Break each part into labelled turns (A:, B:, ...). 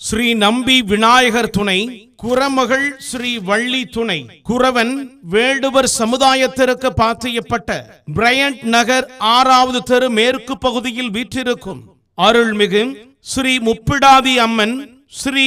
A: ஸ்ரீ நம்பி விநாயகர் துணை குரமகள் ஸ்ரீ வள்ளி துணை. குரவன் வேடுவர் சமுதாயத்திற்கு பாத்தியப்பட்ட பிரையண்ட் நகர் ஆறாவது தெரு மேற்கு பகுதியில் வீற்றிருக்கும். அருள்மிகு ஸ்ரீ முப்பிடாதி அம்மன் ஸ்ரீ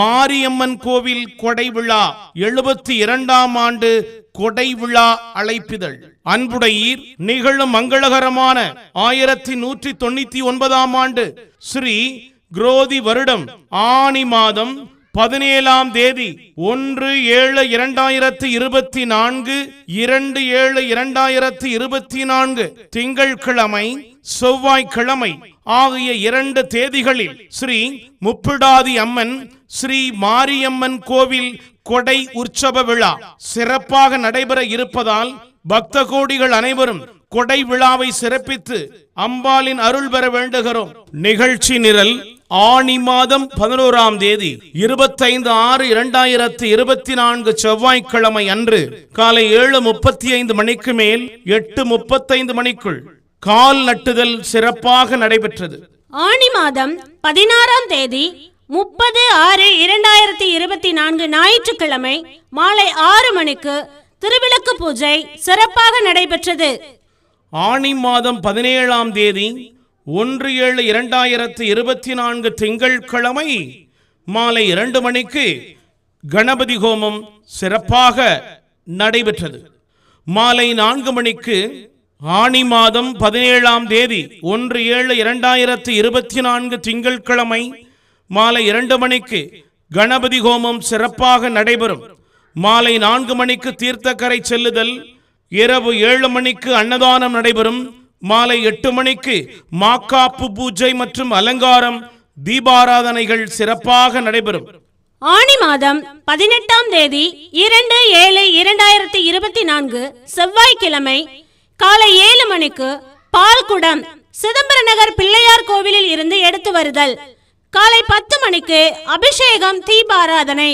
A: மாரியம்மன் கோவில் கொடை விழா எழுபத்தி இரண்டாம் ஆண்டு கொடை விழா அழைப்பிதழ். அன்புடையீர் நிகழும் மங்களகரமான ஆயிரத்தி நூற்றி தொண்ணூத்தி ஒன்பதாம் ஆண்டு ஸ்ரீ குரோதி வருடம் ஆனி மாதம் பதினேழாம் தேதி ஒன்று ஏழு இரண்டாயிரத்தி இருபத்தி நான்கு இரண்டு ஏழு இரண்டாயிரத்தி இருபத்தி நான்கு திங்கட்கிழமை செவ்வாய்க்கிழமை ஆகிய இரண்டு தேதிகளில் ஸ்ரீ முப்பிடாதி அம்மன் ஸ்ரீ மாரியம்மன் கோவில் கொடை உற்சவ விழா சிறப்பாக நடைபெற இருப்பதால் பக்த கோடிகள் அனைவரும் கொடை விழாவை சிறப்பித்து அம்பாளின் அருள் பெற வேண்டுகிறோம். நிகழ்ச்சி நிரல் ஆணி மாதம் பதினோராம் தேதி இருபத்தைந்து ஆறு இரண்டாயிரத்தி இருபத்தி நான்கு செவ்வாய்க்கிழமை அன்று காலை ஏழு முப்பத்தி ஐந்து மணிக்கு மேல் எட்டு முப்பத்தைந்து மணிக்குள் கால் நட்டுதல் சிறப்பாக நடைபெற்றது.
B: ஆணி மாதம் பதினாறாம் தேதி முப்பது ஆறு இரண்டாயிரத்தி இருபத்தி நான்கு ஞாயிற்றுக்கிழமை மாலை ஆறு மணிக்கு திருவிளக்கு பூஜை சிறப்பாக நடைபெற்றது.
A: ஆணி மாதம் பதினேழாம் தேதி ஒன்று ஏழு இரண்டாயிரத்து இருபத்தி நான்கு திங்கட்கிழமை மாலை இரண்டு மணிக்கு கணபதி ஹோமம் சிறப்பாக நடைபெற்றது. மாலை நான்கு மணிக்கு ஆணி மாதம் பதினேழாம் தேதி ஒன்று ஏழு இரண்டாயிரத்து இருபத்தி நான்கு திங்கட்கிழமை மாலை இரண்டு மணிக்கு கணபதி ஹோமம் சிறப்பாக நடைபெறும். மாலை நான்கு மணிக்கு தீர்த்தக்கரை செல்லுதல் இரவு ஏழு மணிக்கு அன்னதானம் நடைபெறும். மாலை எட்டு மணிக்கு மாக்காப்பு பூஜை மற்றும் அலங்காரம் தீபாராதனைகள் சிறப்பாக நடைபெறும்.
B: ஆணி மாதம் பதினெட்டாம் தேதி இரண்டு ஏழு இரண்டாயிரத்தி இருபத்தி நான்கு செவ்வாய்க்கிழமை காலை ஏழு மணிக்கு பால்குடம் சிதம்பர நகர் பிள்ளையார் கோவிலில் இருந்து எடுத்து வருதல். காலை பத்து மணிக்கு அபிஷேகம் தீபாராதனை.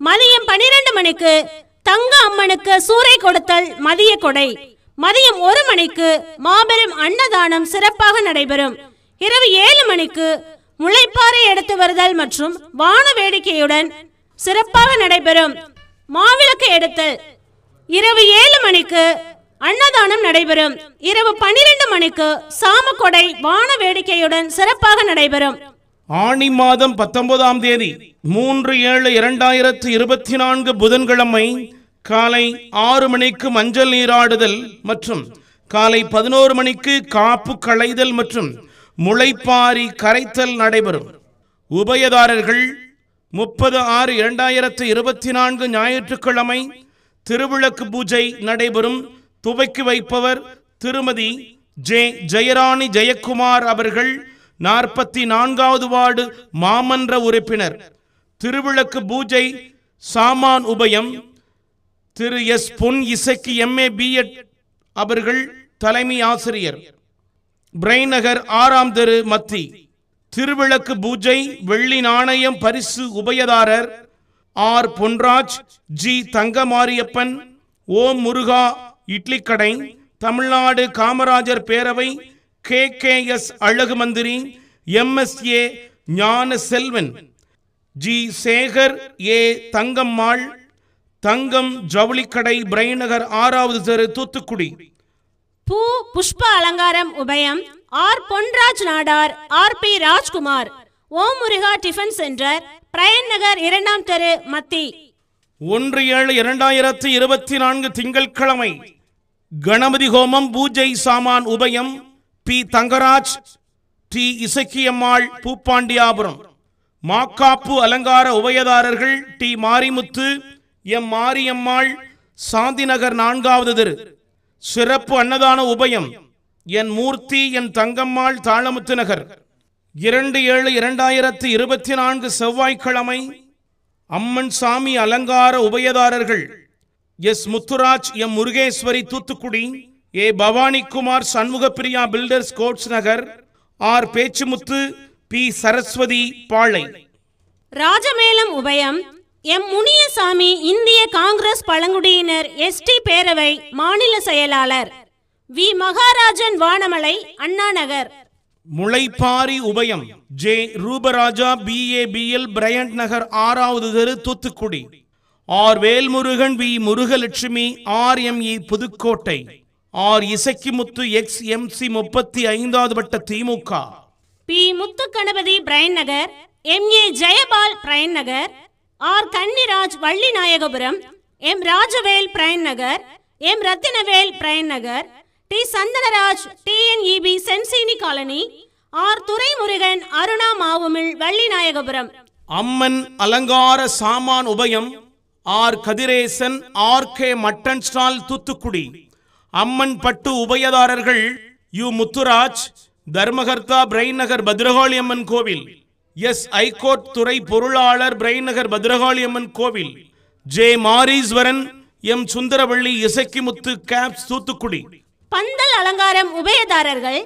B: மதியம் பனிரெண்டு மணிக்கு தங்க அம்மனுக்கு சூறை கொடுத்தல் மதிய கொடை. மதியம் ஒரு மணிக்கு மாபெரும் அன்னதானம் சிறப்பாக நடைபெறும். இரவு ஏழு மணிக்கு முளைப்பாறை எடுத்து வருதல் மற்றும் வான வேடிக்கையுடன் சிறப்பாக நடைபெறும். மாவிளக்கு எடுத்தல் இரவு ஏழு மணிக்கு அன்னதானம் நடைபெறும். இரவு பன்னிரண்டு மணிக்கு சாமக்கொடை வான வேடிக்கையுடன் சிறப்பாக நடைபெறும்.
A: ஆணி மாதம் பத்தொன்பதாம் தேதி மூன்று ஏழு இரண்டாயிரத்து இருபத்தி நான்கு புதன்கிழமை காலை ஆறு மணிக்கு மஞ்சள் நீராடுதல் மற்றும் காலை பதினோரு மணிக்கு காப்பு களைதல் மற்றும் முளைப்பாரி கரைத்தல் நடைபெறும். உபயதாரர்கள் முப்பது ஆறு இரண்டாயிரத்து இருபத்தி நான்கு ஞாயிற்றுக்கிழமை திருவிளக்கு பூஜை நடைபெறும். துவக்கி வைப்பவர் திருமதி ஜே ஜெயராணி ஜெயக்குமார் அவர்கள் நாற்பத்தி நான்காவது வார்டு மாமன்ற உறுப்பினர். திருவிளக்கு பூஜை சாமான் உபயம். திரு எஸ் பொன் இசைக்கு எம்ஏ பிஎட் அவர்கள் தலைமை ஆசிரியர். பிரைநகர் ஆறாம் தெரு மத்தி. திருவிளக்கு பூஜை வெள்ளி நாணயம் பரிசு உபயதாரர். ஆர். பொன்ராஜ் ஜி. தங்கமாரியப்பன் ஓம் முருகா இட்லி கடை தமிழ்நாடு காமராஜர் பேரவை கே கே எஸ் அழகு மந்திரி MSA Gnana Selvan G. Sekar A. Thangammal Thangam ஜவுளிக்கடை Bryant Nagar ஆறாவது தெரு தூத்துக்குடி.
B: பூ புஷ்ப அலங்காரம் உபயம் R. Ponraj Nadar R. P. Rajkumar Om Muruga tiffin centre Bryant Nagar இரண்டாம் தெரு மத்தி.
A: ஒன்று ஏழு இரண்டாயிரத்து இருபத்தி நான்கு திங்கட்கிழமை கணபதி ஹோமம் பூஜை சாமான் உபயம் பி. தங்கராஜ் டி. இசக்கியம்மாள் பூப்பாண்டியாபுரம். மாக்காப்பு அலங்கார உபயதாரர்கள் டி. மாரிமுத்து எம். மாரியம்மாள் சாந்திநகர் நான்காவது தெரு. சிறப்பு அன்னதான உபயம் என் மூர்த்தி என் தங்கம்மாள் தாளமுத்து நகர். இரண்டு ஏழு இரண்டாயிரத்து இருபத்தி நான்கு செவ்வாய்க்கிழமை அம்மன் சாமி அலங்கார உபயதாரர்கள் S. Muthuraj M. Murugeswari Thoothukudi. A Bhavanikumar Shanmugapriya builders Coats Nagar R Pechimuthu P Saraswathi Palai.
B: ராஜமேளம் உபயம். எம் முனியசாமி இந்திய காங்கிரஸ் பழங்குடியினர் எஸ்டி பேரவை மாநில செயலாளர். வி மகாராஜன் வானமலை அண்ணா நகர்.
A: முளைப்பாரி உபயம். J Ruparaja BABL Bryant Nagar ஆறாவது தெரு Thoothukudi. R Velmurugan V Murugalakshmi R M E Pudukkottai. R Isakkimuthu ex MC முப்பத்தி ஐந்தாவது வட்ட DMK.
B: P Muthukanapathi Bryant Nagar M A Jayapal Bryant Nagar R Kanniraj Vallinayagapuram M Rajavel Bryant Nagar M Rathinavel Bryant Nagar T Santhanaraj TNEB Selseeni colony R Duraimurugan Aruna மாவுமில் Vallinayagapuram.
A: அம்மன் அலங்கார சாமான் உபயம் R Kathiresan R K mutton stall Thoothukudi. அம்மன் பட்டு உபயதாரர்கள் U Muthuraj தர்மகர்த்தா பிரைநகர் பத்ரகாளி அம்மன் கோவில் S high court துறை பொருளாளர் brain Nagar Bhadrakali அம்மன் கோவில் J Mariswaran M Sundaravalli Isakkimuthu cabs Thoothukudi.
B: பந்தல் அலங்காரம் உபயதாரர்கள்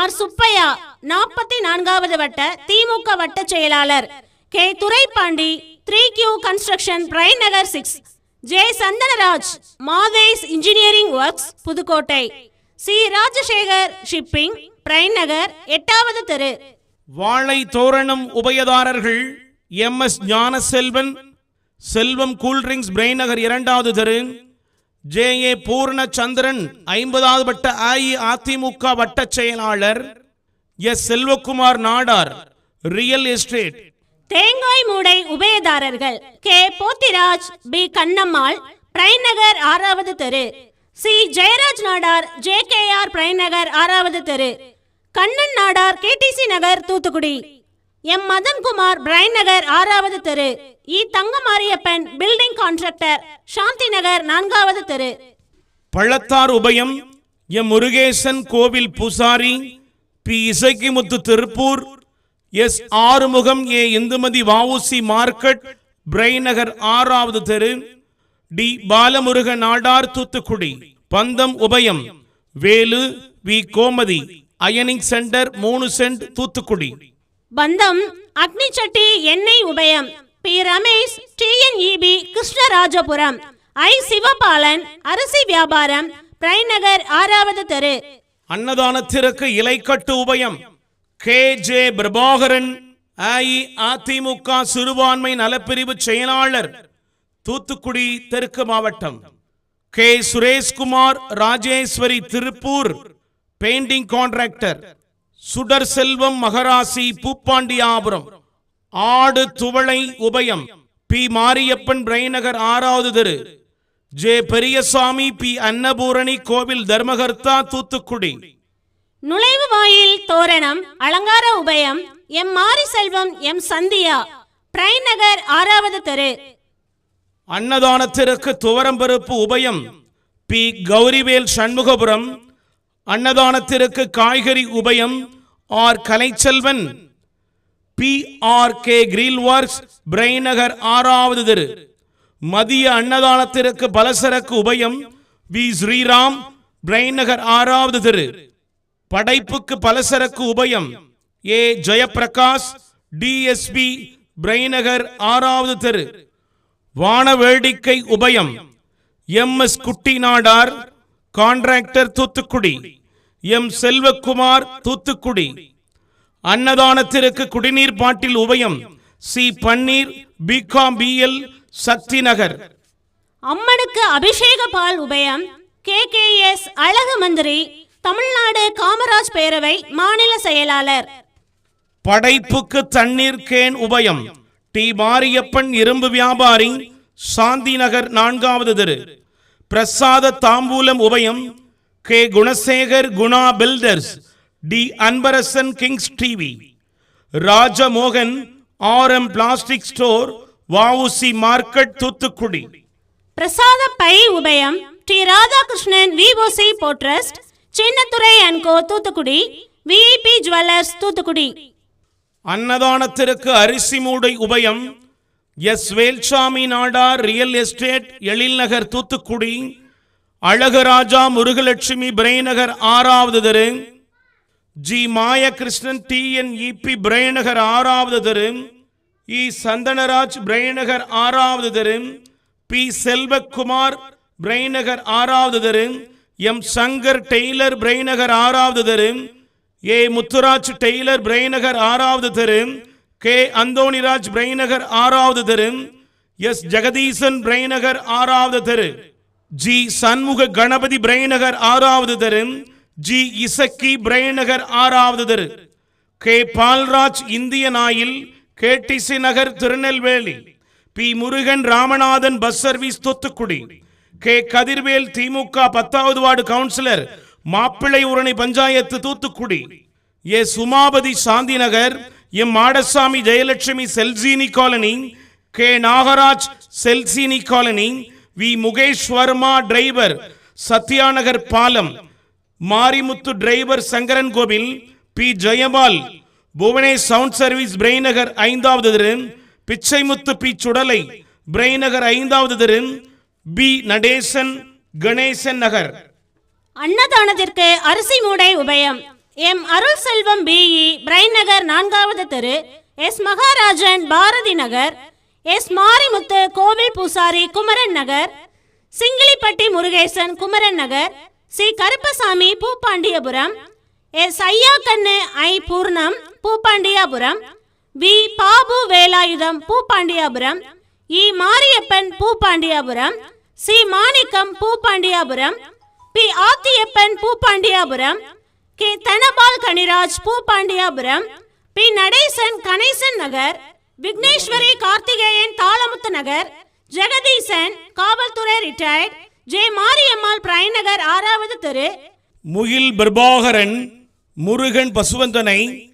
B: ஆர். சுப்பையா நாற்பத்தி நான்காவது வட்ட திமுக வட்ட செயலாளர் K. Duraipandi three Q construction Bryant Nagar six. J Santhanaraj Mathes engineering works Pudukkottai. C. Rajasekar shipping Bryant Nagar எட்டாவது தெரு.
A: வாழை தோரணம் உபயதாரர்கள் M. S. Gnanaselvan Selvam cool drinks Bryant Nagar இரண்டாவது தெரு ஜே. ஏ. பூர்ணச்சந்திரன் ஐம்பதாவது வட்ட அஇஅதிமுக வட்ட செயலாளர் S. Selvakumar Nadar real estate.
B: தேங்காய் மூடை உபயதாரர்கள் கே. போத்திராஜ் பி. கண்ணம்மாள் பிரைநகர் ஆறாவது தெரு. C. Jayaraj Nadar J. K. R. Bryant Nagar ஆறாவது தெரு. கண்ணன் நாடார் கேடிசி நகர் தூத்துக்குடி. எம். மதன்குமார் பிரைன் நகர் ஆறாவது தெரு. இ. தங்கமாரியப்பன் பில்டிங் கான்ட்ராக்டர் சாந்தி நகர் நான்காவது தெரு.
A: பள்ளத்தார் உபயம் எம். முருகேசன் கோவில் பூசாரி P. Isakkimuthu Tiruppur S Arumugam A Indumathi VOC market Bryant Nagar ஆறாவது தெரு டி பாலமுருக நாடார் தூத்துக்குடி பந்தம் உபயம் வேலு வி கோமதி அயனிங் சென்டர் மூணு சென்ட் தூத்துக்குடி.
B: பந்தம் அக்னி சட்டி எண்ணெய் உபயம் P Ramesh TNEB Krishnarajapuram I Sivabalan அரிசி வியாபாரம் பிரைன் நகர் ஆறாவது தெரு.
A: அன்னதானத்திற்கு இலைக்கட்டு உபயம் கே. ஜே. பிரபாகரன் அஇஅதிமுக சிறுபான்மை நலப்பிரிவு செயலாளர் தூத்துக்குடி தெற்கு மாவட்டம். K. Sureshkumar Rajeswari Tiruppur painting contractor. Sudar Selvam Magarasi பூப்பாண்டியாபுரம். ஆடு துவளை உபயம். பி. மாரியப்பன் பிரைநகர் ஆறாவது தெரு. ஜே. பெரியசாமி பி. அன்னபூரணி கோவில் தர்மகர்த்தா தூத்துக்குடி.
B: நுழைவு வாயில் தோரணம் அலங்கார உபயம் எம் மாரி செல்வம் எம் சந்தியா. பிரைன் நகர் ஆறாவது தெரு.
A: அன்னதானத்திற்கு துவரம்பருப்பு உபயம் பி. கௌரிவேல் சண்முகபுரம். அன்னதானத்திற்கு காய்கறி உபயம் R. Kalaiselvan. P. R. K. Grill works Bryant Nagar ஆறாவது தெரு. மதிய அன்னதானத்திற்கு பலசரக்கு உபயம் வி. ஸ்ரீராம் பிரைநகர் ஆறாவது தெரு. படைப்புக்கு பலசரக்கு உபயம். ஏ. ஜெயபிரகாஷ் டிஎஸ்பி பிரைநகர் ஆறாவது தெரு. வான வேடிக்கை உபயம். M S Kutti Nadar contractor Thoothukudi. M. Selvakumar Thoothukudi. அன்னதானத்திற்கு குடிநீர் பாட்டில் உபயம். C. Panneer BCom BL Sakthi Nagar
B: அம்மனுக்கு அபிஷேக பால் உபயம். கே. கே. எஸ் அழகு மந்திரி தமிழ்நாடு காமராஜ் பேரவை மாநில செயலாளர்.
A: படைப்புக்கு தண்ணீர் கேன் உபயம். டி மாரியப்பன் இரும்பு வியாபாரி சாந்தி நகர் நான்காவது தெரு. பிரசாத தாம்பூலம் உபயம். K. Gunasekar Guna builders. T. Anbarasan kings TV. Rajamohan R M plastic store VOC market Thoothukudi.
B: பிரசாத பை உபயம். T. Radhakrishnan VOC port trust. Chinnathurai and co Thoothukudi VIP jewellers Thoothukudi.
A: அன்னதானத்திற்கு அரிசி மூடை உபயம் S Velsamy Nadar real estate Ezhilnagar Thoothukudi Alagaraja Murugalakshmi Bryant Nagar ஆறாவது தெரு G Mayakrishnan T N EB Bryant Nagar ஆறாவது தெரு இ சந்தனராஜ் பிரைநகர் ஆறாவது தெரு பி செல்வக்குமார் பிரைநகர் ஆறாவது தெரு எம் சங்கர் டெய்லர் பிரைநகர் ஆறாவது தெரு ஏ முத்துராஜ் டெய்லர் பிரைநகர் ஆறாவது தெரு கே அந்தோணிராஜ் பிரைநகர் ஆறாவது தெரு எஸ் ஜெகதீசன் பிரைநகர் ஆறாவது தெரு ஜி சண்முக கணபதி பிரைநகர் ஆறாவது தெரு ஜி இசக்கி பிரைநகர் ஆறாவது தெரு K Palraj Indian Oil KTC Nagar Tirunelveli P Murugan Ramanathan bus service Thoothukudi K Kathirvel DMK பத்தாவது வார்டு கவுன்சிலர் மாப்பிள்ளை Urani panchayat Thoothukudi. A Sumapathi Shanthi Nagar M Madasamy Jayalakshmi Selseeni colony K Nagaraj Selseeni colony V Mukesh Varma driver Sathyanagar பாலம் Marimuthu driver Sankaran Kovil P Jayapal Bhuvanesh sound service Brainagar ஐந்தாவது தெரு Pichaimuthu P Sudalai பிரெய்நகர் ஐந்தாவது தெரு P. Natesan Ganesan Nagar.
B: அன்னதானத்திற்கு அரிசி மூடை உபயம். M. Arul Selvam BE Bryant Nagar நான்காவது தெரு எஸ். மகாராஜன் பாரதி நகர் எஸ். மாரிமுத்து கோவில் பூசாரி Kumaran Nagar Singilipatti Murugesan Kumaran Nagar C. Karuppasamy Poopandiyapuram S. Ayyakannu I. Pooranam Poopandiyapuram V. Babu Velayutham Poopandiyapuram E. Mariyappan Poopandiyapuram C. Manickam Poopandiyapuram. P. Athiyappan Poopandiyapuram. K. Dhanapal Kaniraj Poopandiyapuram. P. Natesan Ganesan Nagar. Vigneswari Karthikeyan Thalamuthu Nagar. Jagadeesan காவல்துறை retired J. Mariammal Brainagar ஆறாவது தெரு.
A: Mugil Prabhakaran Murugan Pasuvanthanai.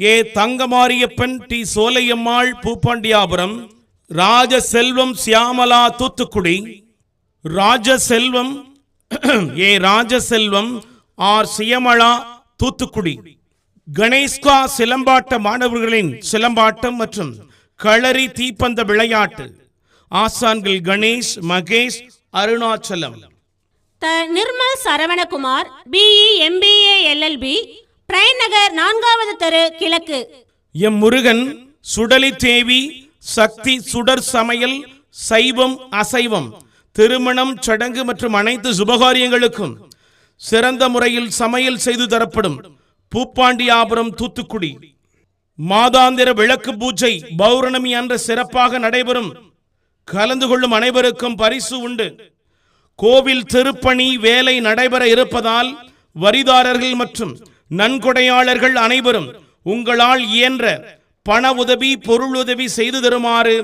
A: A. Thangamariyappan T. Solaiyammal Poopandiyapuram Rajaselvam Shyamala Thoothukudi. Rajaselvam A Rajaselvam R Shyamala Thoothukudi. கணேஷ்கா சிலம்பாட்ட மாணவர்களின் சிலம்பாட்டம் மற்றும் களரி தீப்பந்த விளையாட்டு. ஆசான்கள் Ganesh Mahesh Arunachalam.
B: Nirmal Saravanakumar BE MBA LLB Bryant Nagar நான்காவது தெரு கிழக்கு.
A: எம் முருகன் சுடலி தேவி சக்தி சுடர் சமையல் சைவம் அசைவம். திருமணம் சடங்கு மற்றும் அனைத்து சுபகாரியங்களுக்கும் சிறந்த முறையில் சமையல் செய்து தரப்படும் பூப்பாண்டியாபுரம் தூத்துக்குடி. மாதாந்திர விளக்கு பூஜை பௌர்ணமி அன்று சிறப்பாக நடைபெறும். கலந்து கொள்ளும் அனைவருக்கும் பரிசு உண்டு. கோவில் திருப்பணி வேலை நடைபெற இருப்பதால் வரிதாரர்கள் மற்றும் நன்கொடையாளர்கள் அனைவரும் உங்களால் இயன்ற பண உதவி பொருள் உதவி செய்து தருமாறு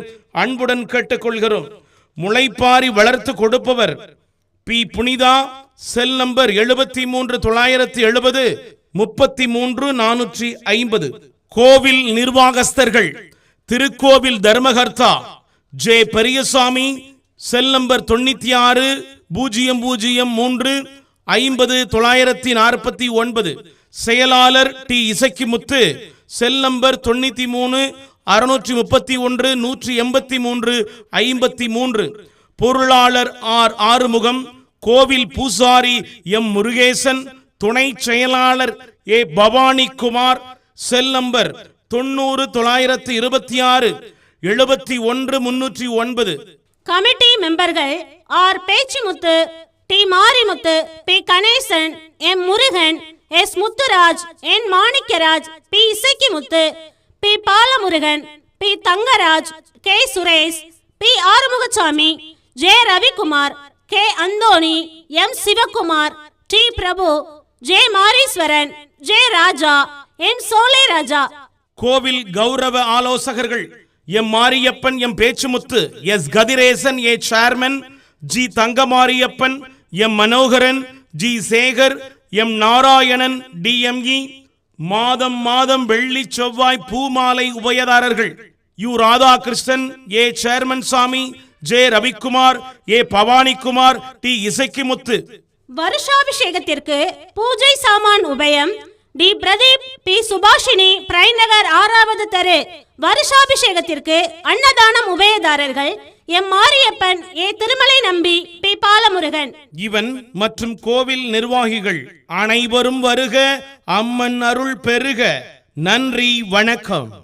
A: அன்புடன் கேட்டுக்கொள்கிறோம். முளைப்பாரி வளர்த்து கொடுப்பவர். பி. புனிதா செல் நம்பர் எழுபத்தி மூன்று தொள்ளாயிரத்தி எழுபது முப்பத்தி மூன்று நானூற்றி ஐம்பது. கோவில் நிர்வாகஸ்தர்கள் திருக்கோவில் தர்மகர்த்தா ஜே. பெரியசாமி செல் நம்பர் தொண்ணூத்தி ஆறு பூஜ்ஜியம் பூஜ்ஜியம் மூன்று ஐம்பது தொள்ளாயிரத்தி நாற்பத்தி ஒன்பது. செயலாளர் டி. இசக்கிமுத்து செல் நம்பர் தொண்ணூத்தி மூணு அறுநூற்றி முப்பத்தி ஒன்று நூற்றி எண்பத்தி மூன்று ஐம்பத்தி மூன்று. பொருளாளர் ஆர். ஆறுமுகம் கோவில் பூசாரி எம். முருகேசன் துணை செயலாளர் A. Bhavani Kumar cell number தொண்ணூறு தொள்ளாயிரத்தி இருபத்தி ஆறு எழுபத்தி ஒன்று முன்னூற்றி ஒன்பது.
B: Committee மெம்பர்கள் R. Pechumuthu T. Marimuthu P. Ganesan M. Murugan S. Muthuraj N. Manikkaraj P. Isakkimuthu P Balamurugan P Thangaraj K Suresh P Arumugasamy J Ravikumar K Anthony M Sivakumar T Prabhu J Mariswaran J Raja N Solai Raja.
A: கோவில் கௌரவ ஆலோசகர்கள் M Mariappan M Pechumuthu S Kathiresan A chairman G Thangamariappan M Manoharan G Sekar M Narayanan DME மாதம் மாதம் வெள்ளி செவ்வாய் பூமாலை உபயதாரர்கள். U Radhakrishnan A chairman Sami J Ravikumar A Bhavanikumar T Isakkimuthu.
B: வருஷாபிஷேகத்திற்கு பூஜை சாமான் உபயம். டி பிரதீப் பி சுபாஷினி பிரைநகர் ஆறாவது தெரு. வருஷாபிஷேகத்திற்கு அன்னதானம் உபயதாரர்கள். M Mariyappan A Thirumalai Nambi P Balamurugan.
A: இவன் மற்றும் கோவில் நிர்வாகிகள் அனைவரும் வருக அம்மன் அருள் பெருக நன்றி வணக்கம்.